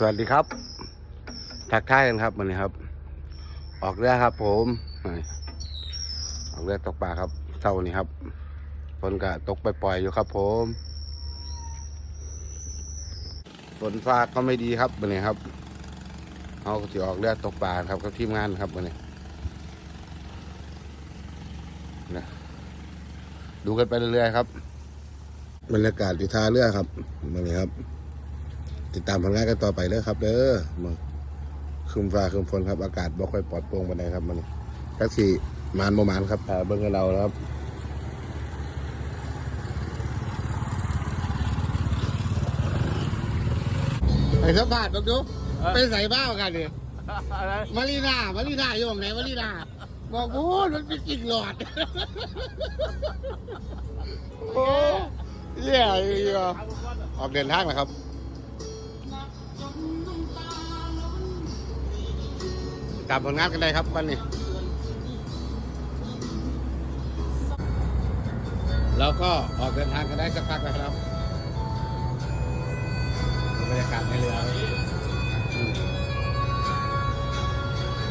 สวัสดีครับ ทักทายกันครับวันนี้ครับ ออกเรือครับ ผมออกเรือตกปลาครับเช้านี้ครับฝนก็ตกปล่อยๆอยู่ครับ ผมฝนฟ้าก็ไม่ดีครับวันนี้ครับเขาก็จะออกเรือตกปลาครับกับทีมงานครับวันนี้นะดูกันไปเรื่อยๆครับ บรรยากาศที่ท่าเรือครับวันนี้ครับ ติดตามผลงานกันต่อไปเด้อครับเด้อมาคืมฟ้าคืมฝนครับ อากาศบ่ค่อยปลอดโปร่งปานใดครับมันแท็กซี่มานบ่มานครับถ่ายเบิ่งกับเราแล้วครับไปสัมภาษณ์บักดูไปใส่บ้ากันเนี่ยอะไรมารีนามารีนาอยู่ตรงไหนมารีนาบอกโอ้มันเป็นกิ่งหลอด โอ้เหี้ยอีกอะออกเดินทางแล้วครับ ตามผลงานกันได้ครับวันนี้แล้วก็ออกเดินทางกันได้สักพักแล้วครับบรรยากาศในเรือ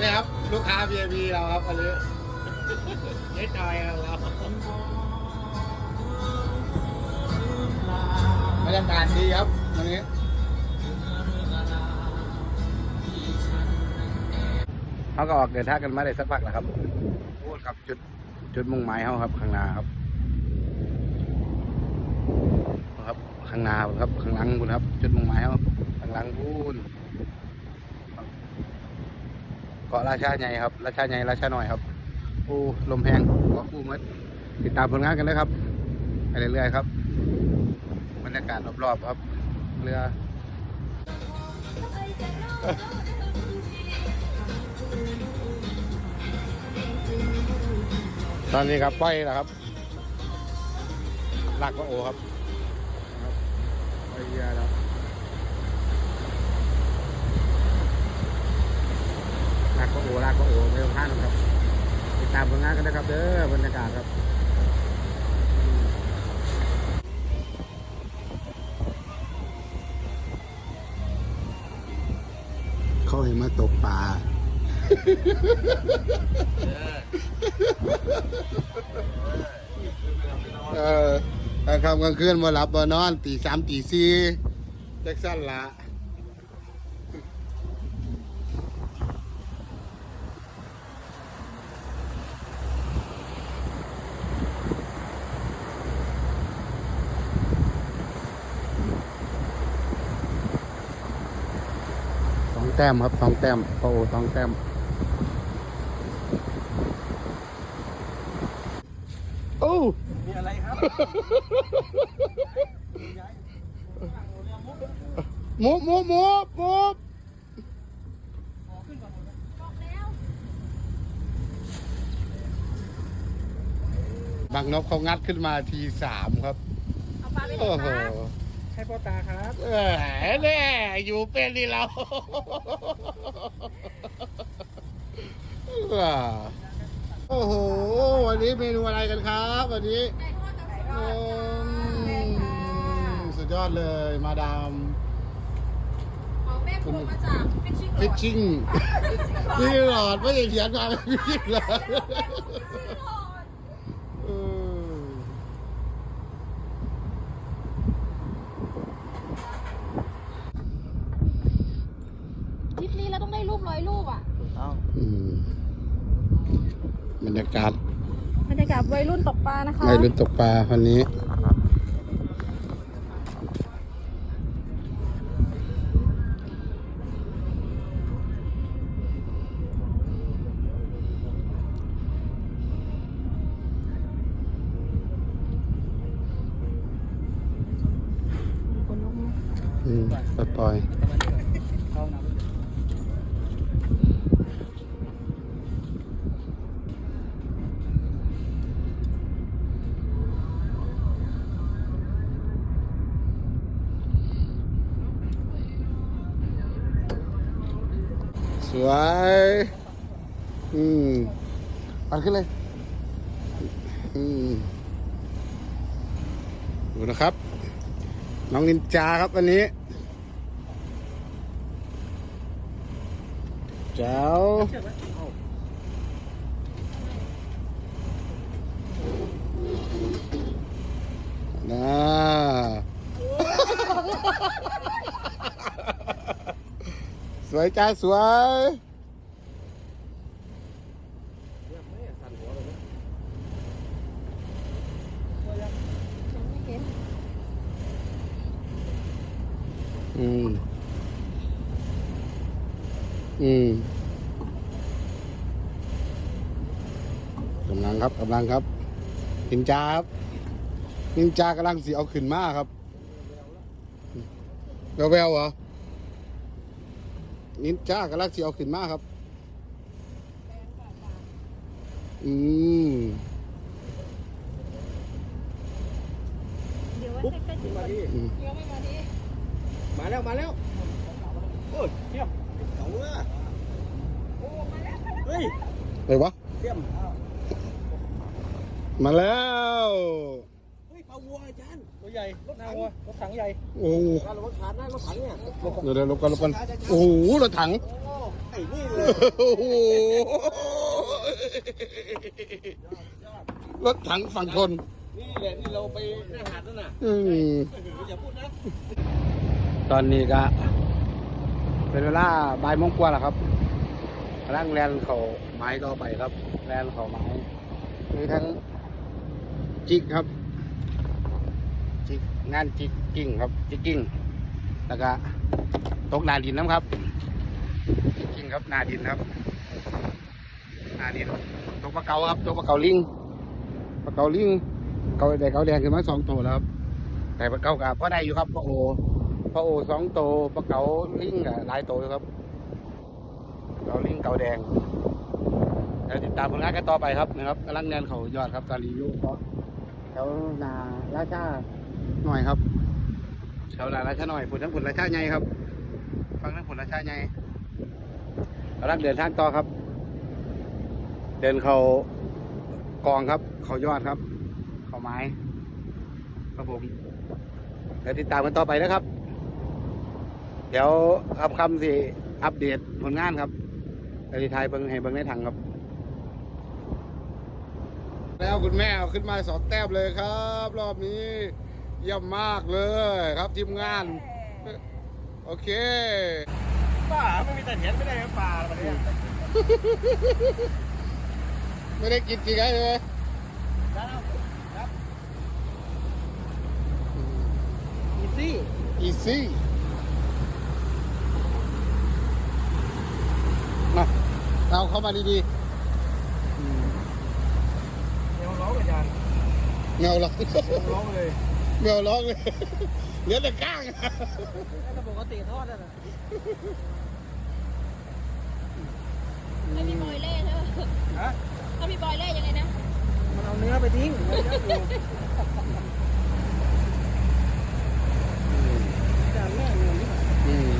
นี่ครับ ลูกค้า VIP เราครับอันนี้เจ๊จอยเราบรรยากาศดีครับวันนี้ เขาก็ออกเดินทางกันมาได้สักพักแล้วครับพูดครับจุดจุดมุ่งหมายเขาครับข้างหน้าครับครับข้างหน้าครับข้างหลังคุณครับ จุดมุ่งหมายเขาข้างหลังพูนเกาะราชาใหญ่ครับ ราชาใหญ่ราชาหน่อยครับโอ้ลมแหงกาะคู่มัดติดตามผลงานกันเลยครับไปเรื่อยๆครับบรรยากาศรอบๆครับ เรือ ตอนนี้ครับปล่อยแล้วครับลากก็โอครับครับปล่อยเรือแล้วลากก็โอลากก็โอไม่ต้องพลาดนะครับติดตามผลงานกันนะครับเด้อบรรยากาศครับเขาเห็นมาตกปลา เออกลางค่ำกลางคืนมาหลับมานอนตีสามตีสี่แจ็คสันละสองแต้มครับสองแต้มโอ้สองแต้มโอ้ มีอะไรครับ ห มูหมูหมูหมูบางนกเขางัดขึ้นมาทีสามครับ เอาปลาไปไหนโอ้โหคะให้พ่อตาครับเออแน่อยู่เป็นนี่เราว้าโอ้โห วันนี้เมนูอะไรกันครับ วันนี้ไก่ทอดกับไก่ทอือดมสุดยอดเลยมาดามของแม่ ครัวมาจากฟิชชิ่งฟิชชิ่งนี่หลอดไม่ได้เขียนมาเป็นฟิชชิ่งเลยเออทริปนี้เราต้องได้รูปร้อยรูปอะเอาอืมบรรยากาศบรรยากาศวัยรุ่นตกปลานะคะในรุ่นตกปลาวันนี้ ปล่อยสวยอืมเอาขึ้นเลย อืมดูนะครับ น้องนินจาครับวันนี้ แจ๋วเชื่อไหมเอา นะ สวยจ้าสวย ยังไม่เห็น อืม อืมกำลัง ครับกำลังครับนินจาครับนินจากำลังสีเอาขึ้นมาครับแววแววๆเหรอนินจากำลังสีเอาขึ้นมาครับ อืมเดี๋ยวว่าจะเป็นขึ้นมาดิอืมยังไม่มาดีมาแล้วมาแล้วโอ้ยเทียมเก๋าเลยโอ้มาแล้วเฮ้ยอะไรวะเทียม มาแล้ว เฮ้ยปลาวัวอาจารย์ตัวใหญ่รถหน้าวัวรถถังใหญ่โอ้โหการรถขาดหน้ารถถังเนี่ยเดี๋ยวเดี๋ยวลบกันลบกันโอ้โหรถถังโอ้ไอ้นี่เลยโอ้โหรถถังฝั่งทนนี่แหละที่เราไปหน้าหาดนั่นน่ะอืมอย่าพูดนะตอนนี้ก็เป็นเวลาบ่ายโมงกว่าแล้วครับกำลังแลนเขาไม้ต่อไปครับ แลนเขาไม้มีทั้ง จิกครับ จิกงานจิกกิ้งครับจิกกิ้งแล้วก็ตกนาดินน้ำครับจิกกิ้งครับนาดินครับนาดินตกปลาเกาครับตกปลาเกาลิงปลาเกาลิงเกาแดงเกาแดงขึ้นมาสองตัวแล้วครับแต่ปลาเกากับก็ได้อยู่ครับปลาโอปลาโอสองตัวปลาเกาลิงกับหลายตัวครับเกาลิงเกาแดงเดี๋ยวติดตามผลงานกันต่อไปครับนะครับกำลังแนนเขายอดครับการรีวิวเพราะ แถวนาราชาหน่อยครับแถวนาราชาหน่อยผลทั้งผลราชาใหญ่ครับฟังทั้งผลราชาใหญ่กำลังเดินทางต่อครับ เดินเขากองครับ เขายอดครับ เขาไม้ ครับผมเดี๋ยวติดตามกันต่อไปนะครับ เดี๋ยวคำคำสิอัปเดตผลงานครับเดี๋ยวสิทายเบิ้งให้เบิ้งในถังครับ แล้วคุณแม่เอาขึ้นมาสองแต้มเลยครับ รอบนี้เยี่ยมมากเลยครับทีมงาน โอเคป่าไม่มีแต่เห็นไม่ได้ครับป่าแบบนี้ไม่ได้กินจริงไงเลยครับครับอีซี่อีซี่มาเอาเข้ามาดีๆอืม เดี๋ยวร้ องอาจารย์เงาหรอกเดี๋ยวร้องเลยเงาร้องเลยเหลือแต่ก้างถ้าปกติทอดอะนะให้พี่บอยเล่ใช่ไหมฮะถ้าพี่บอยเล่ยังไงนะ มันเอาเนื้อไปทิ้งไม่ได้อยู่จานแม่เงินนี่อืม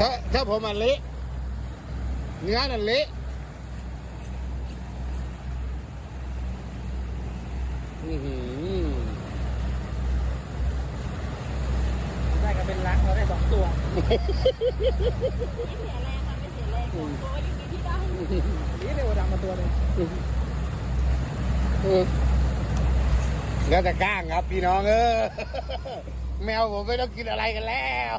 ถ้าถ้าผมมันเละเนื้อนั่นเละอื้อหือ ได้กันเป็นลักเราได้สองตัวไม่เสียแรงค่ะไม่เสียแรงของตัวยังมีที่ได้นี่เร็วดำมาตัวหนึงเออแล้วแต่ก้างครับพี่น้องเออแมวผมไม่ต้องกินอะไรกันแล้ว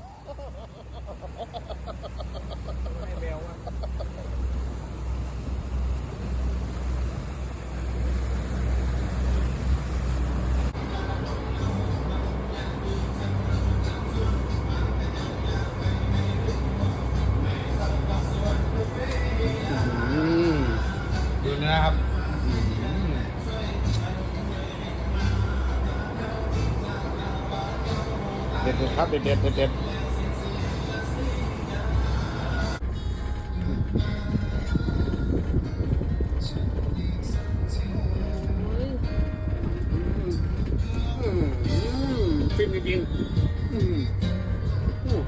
ครับเด็ดเด็ดเด็ดเด็ดอืมอืมฟินจริงๆอืมอืม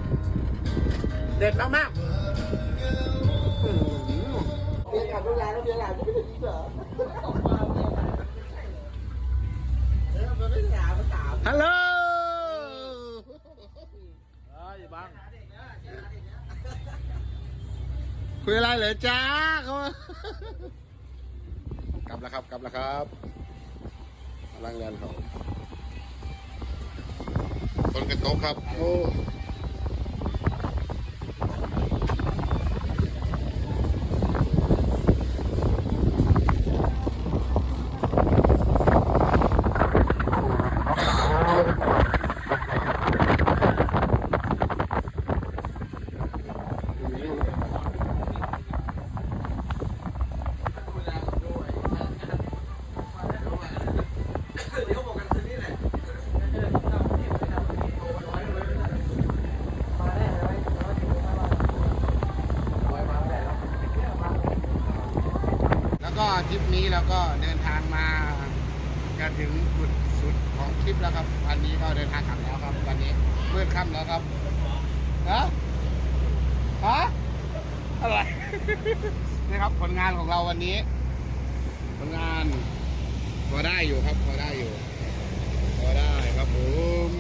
เด็ดมากๆอืมเรียนขับรถยางแล้วเรียนหลานก็ไม่ได้ดีเหรอเออมันไม่ถามมันถาม ฮัลโหล เออ อย่าบัง คุยอะไรเหรอจ้าเขากลับแล้วครับ กลับแล้วครับกำลังเรียนเขาคนกระตกครับโอ้ แล้วก็ทริปนี้เราก็เดินทางมาจะถึงจุดสุดของทริปแล้วครับ วันนี้ก็เดินทางกลับแล้วครับ วันนี้เมืดค่ำแล้วครับฮะฮะอะไรนี่ครับผลงานของเราวันนี้ ผลงานพอได้อยู่ครับพอได้อยู่พอได้ครับผม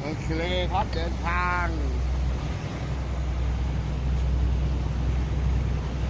โอเคครับเดินทาง